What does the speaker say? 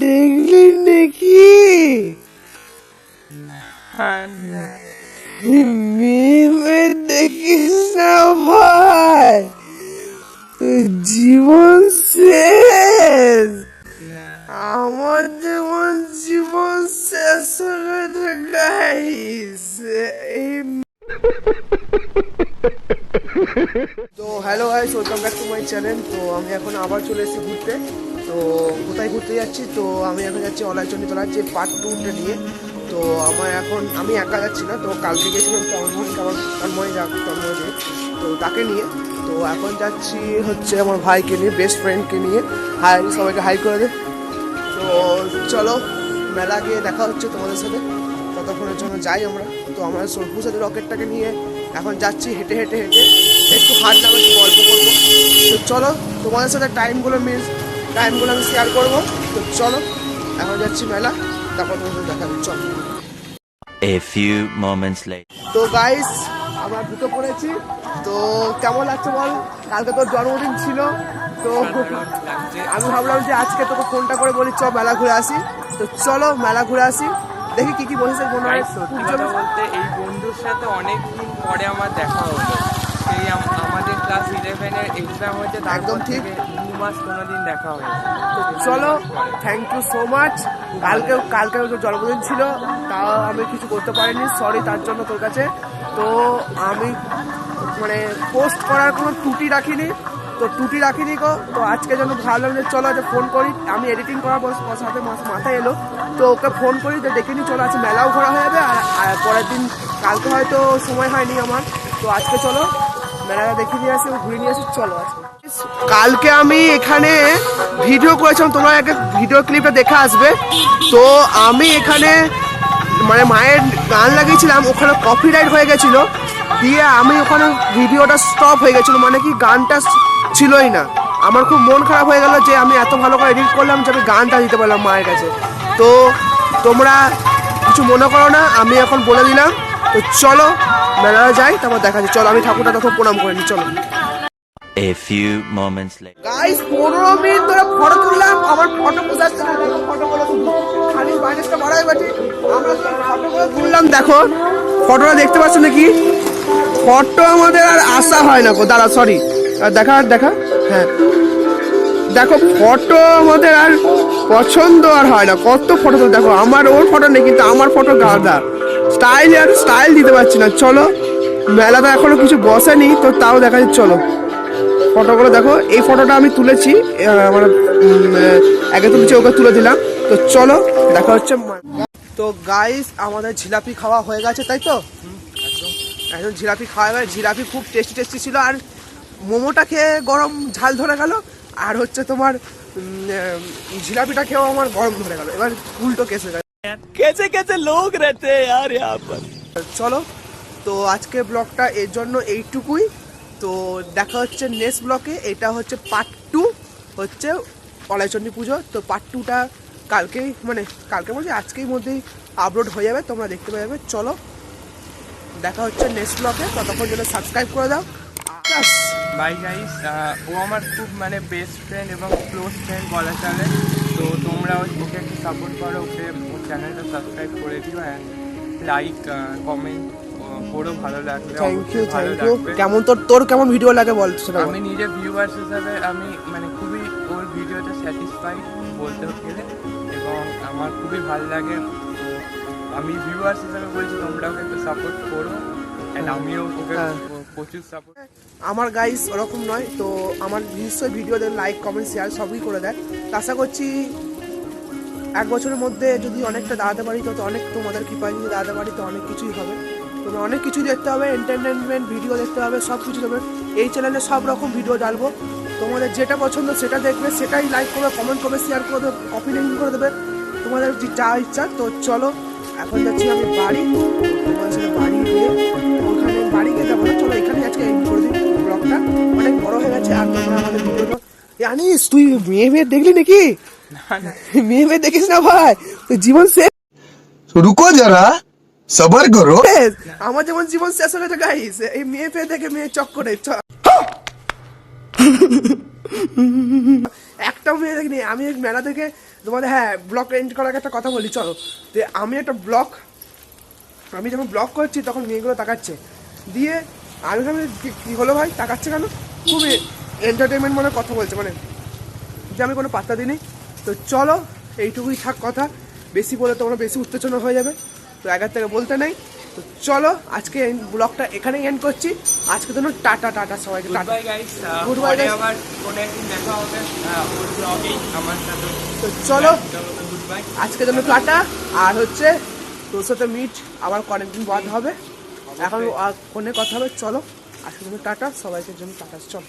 দেখলি নাকি মেয়ে দেখিস না। ভাই জীবন শেষ আমার যেমন জীবন শেষ হয়ে গাইস তো hello guys welcome back to my channel তো আমি এখন আবার চলে এসেছি ঘুরতে। তো কোথায় ঘুরতে যাচ্ছি? তো আমি এখন যাচ্ছি অলাইচন্ডী তোলার যে পার্ট টুটা নিয়ে। তো আমার এখন, আমি একা যাচ্ছি না, তো কালকে গেছিলাম তন্ময় আমার তন্ময় যাক তন্ময় যে, তো তাকে নিয়ে। তো এখন যাচ্ছি হচ্ছে আমার ভাইকে নিয়ে বেস্ট ফ্রেন্ডকে নিয়ে। হাই সবাইকে হাই করে দে। তো চলো, মেলা গিয়ে দেখা হচ্ছে তোমাদের সাথে। ততক্ষণের জন্য যাই আমরা। তো আমরা সরপুর সাথে রকেটটাকে নিয়ে এখন যাচ্ছি, হেঁটে হেঁটে হেঁটে। একটু হাঁটলাম একটু গল্প করব। তো চলো তোমাদের সাথে টাইমগুলো মিস টাইমগুলো আমি শেয়ার করব। তো চলো এখন যাচ্ছি মেলা তারপর তোমাদের সাথে দেখা হচ্ছে চলো। A few moments later. তো গাইস আমরা ঢুকে পড়েছি। তো কেমন লাগছে বল? কালকে তোর জন্মদিন ছিল তো আমি ভাবলাম যে আজকে তোকে ফোনটা করে বলি চ মেলা ঘুরে আসি। তো চলো মেলা ঘুরে আসি। দেখি কি কি বলেছে মনে হয় বলতে এই বন্ধুর সাথে অনেক দিন পরে আমার দেখা হলো। সেই আমাদের ক্লাস ইলেভেনের এক্সাম হয়েছে একদম ঠিক। দু মাস কোনোদিন দেখা হয়েছে তো চলো থ্যাংক ইউ সো মাচ কালকে কালকে জন্মদিন ছিল তাও আমি কিছু করতে পারিনি সরি তার জন্য তোর কাছে। তো আমি মানে পোস্ট করার কোনো ত্রুটি রাখিনি। তো ত্রুটি রাখিনি গো। তো আজকে যেন ভালো যে চলো আজকে ফোন করি। আমি এডিটিং করার পর সাথে মাথা- মাথায় এলো। তো ওকে ফোন করি তো দেখে নি চলো আজকে মেলাও ঘোরা হয়ে যাবে। আর আর পরের দিন কালকে হয়তো সময় হয়নি আমার। তো আজকে চলো। চলো কালকে আমি এখানে ভিডিও করেছিলাম, তোমরা একটা ভিডিও ক্লিপটা দেখে আসবে। তো আমি এখানে মানে মায়ের গান লাগিয়েছিলাম, ওখানে কপিরাইট হয়ে গেছিল, দিয়ে আমি ওখানে ভিডিওটা স্টপ হয়ে গেছিল মানে কি গানটা ছিলই না। আমার খুব মন খারাপ হয়ে গেল যে আমি এত ভালো করে এডিট করলাম যে আমি গানটা দিতে পারলাম মায়ের কাছে। তো তোমরা কিছু মনে করো না, আমি এখন বলে দিলাম। তো চলো মেলায় যাই তারপর দেখা যাচ্ছে। চলো আমি ঠাকুরটা তখন প্রণাম করে নিই চলো। A few moments later. Guys পনেরো মিনিট ধরে ফটো তুললাম আমার ফটো বোঝাচ্ছে না ফটো গুলো খালি বাইরেটা বাড়াই বাটি। আমরা ফটো গুলো তুললাম দেখো। ফটোটা দেখতে পাচ্ছ নাকি? ফটো আমাদের আর আশা হয় না গো দাঁড়া সরি দেখা আর দেখা হ্যাঁ। দেখো ফটো আমাদের আর পছন্দ আর হয় না। কত ফটো তো দেখো আমার ওর ফটো নেই কিন্তু আমার ফটো গাদা। স্টাইল আর স্টাইল দিতে পারছি না। চলো মেলাটা এখনও কিছু বসেনি, তো তাও দেখা যাচ্ছে, চলো। ফটোগুলো দেখো, এই ফটোটা আমি তুলেছি আমার একে তুলেছি, ওকে তুলে দিলাম। তো চলো, দেখা হচ্ছে তো গাইস আমাদের জিলাপি খাওয়া হয়ে গেছে, তাই তো? এখন জিলাপি খাওয়া হয়ে। জিলাপি খুব টেস্টি টেস্টি ছিল, আর মোমোটা খেয়ে গরম ঝাল ধরে গেল, আর হচ্ছে তোমার জিলাপিটা খেয়েও আমার গরম ধরে গেল। এবার উল্টো কেসে গেছে कैसे कैसे लोग रहते हैं यार यहाँ पर চলো তো আজকে ব্লগটা এর জন্য এইটুকুই তো দেখা হচ্ছে নেক্সট ব্লকে এটা হচ্ছে পার্ট টু হচ্ছে অলাইচন্ডী পুজো তো পার্ট টুটা কালকেই মানে কালকে বলছি আজকেই মধ্যেই আপলোড হয়ে যাবে তোমরা দেখতে পেয়ে যাবে চলো দেখা হচ্ছে নেক্সট ব্লকে ততক্ষণ জন্য সাবস্ক্রাইব করে দাও ব্যাস। বাই গাইস ও আমার খুব মানে বেস্ট ফ্রেন্ড এবং ক্লোজ ফ্রেন্ড বলা চলে তো তোমরা ওকে একটু সাপোর্ট করো ওকে ওর চ্যানেলটা সাবস্ক্রাইব করে দিও অ্যান্ড লাইক কমেন্ট করো ভালো লাগলে থ্যাংক ইউ থ্যাংক ইউ কেমন তোর তোর কেমন ভিডিও লাগে বল সেটা আমি নিজে ভিউয়ার্স হিসাবে আমি মানে খুবই ওর ভিডিওতে স্যাটিসফাইড বলতে গেলে এবং আমার খুবই ভালো লাগে। আমি ভিউয়ার্স হিসাবে বলছি তোমরা ওকে একটু সাপোর্ট করো অ্যান্ড আমিও ওকে হ্যাঁ। আমার গাইস ওরকম নয়, তো আমার নিশ্চয়ই ভিডিওতে লাইক কমেন্ট শেয়ার সবই করে দেয় আশা করছি এক বছরের মধ্যে যদি অনেকটা দাঁড়াতে পারি, তো অনেক তোমাদের কৃপায় যদি দাঁড়াতে পারি, তো অনেক কিছুই হবে। তোমরা অনেক কিছুই দেখতে হবে এন্টারটেনমেন্ট ভিডিও দেখতে হবে সব কিছু দেবে এই চ্যানেলে সব রকম ভিডিও ডালবো। তোমাদের যেটা পছন্দ সেটা দেখবে, সেটাই লাইক করবে কমেন্ট করবে শেয়ার করে দেবে অপিনিয়ন করে দেবে। তোমাদের যে ইচ্ছা, তো চলো, এখন যাচ্ছি আমি বাড়ি। তোমাদের সাথে বাড়ি গিয়ে ওখানে বাড়ি গিয়ে যাব হচ্ছে আর তোমরা আমাদের ভিডিওটা জানিস তুই মেয়ে মেয়ে দেখলি নাকি? মেয়ে মেয়ে দেখিস না ভাই তুই জীবন শেষ। রুকো যারা সবার করো। আমার যেমন জীবন শেষ হয়ে গেছে গাইস এই মেয়ে পেয়ে দেখে মেয়ে চক্করে একটা মেয়ে দেখিনি আমি এক মেলা থেকে তোমাদের হ্যাঁ ব্লক এন্ড করার একটা কথা বলি চলো। তো আমি একটা ব্লক আমি যখন ব্লক করছি তখন মেয়েগুলো তাকাচ্ছে। দিয়ে আমি কি হলো ভাই? তাকাচ্ছে কেন? খুবই এন্টারটেনমেন্ট মনে কথা বলছে মানে যে আমি কোনো পাত্তা দিইনি। তো চলো এইটুকুই থাক কথা। বেশি বলে তোমরা বেশি উত্তেজনা হয়ে যাবে। তো এগার থেকে বলতে নেই। তো চলো আজকে ব্লগটা এখানেই এন্ড করছি। আজকে জন্য টাটা টাটা সবাইকে টাটা। গুড বাই আবার কোনো একদিন দেখা হবে ব্লগেই আমার সাথে। তো চলো আজকে জন্য টাটা। আর হচ্ছে তোর সাথে মিট আবার কয়েকদিন বাদ হবে। এখন ফোনে কথা হবে চলো। আজকে জন্য টাটা সবাইকে জন্য টাটা চলো।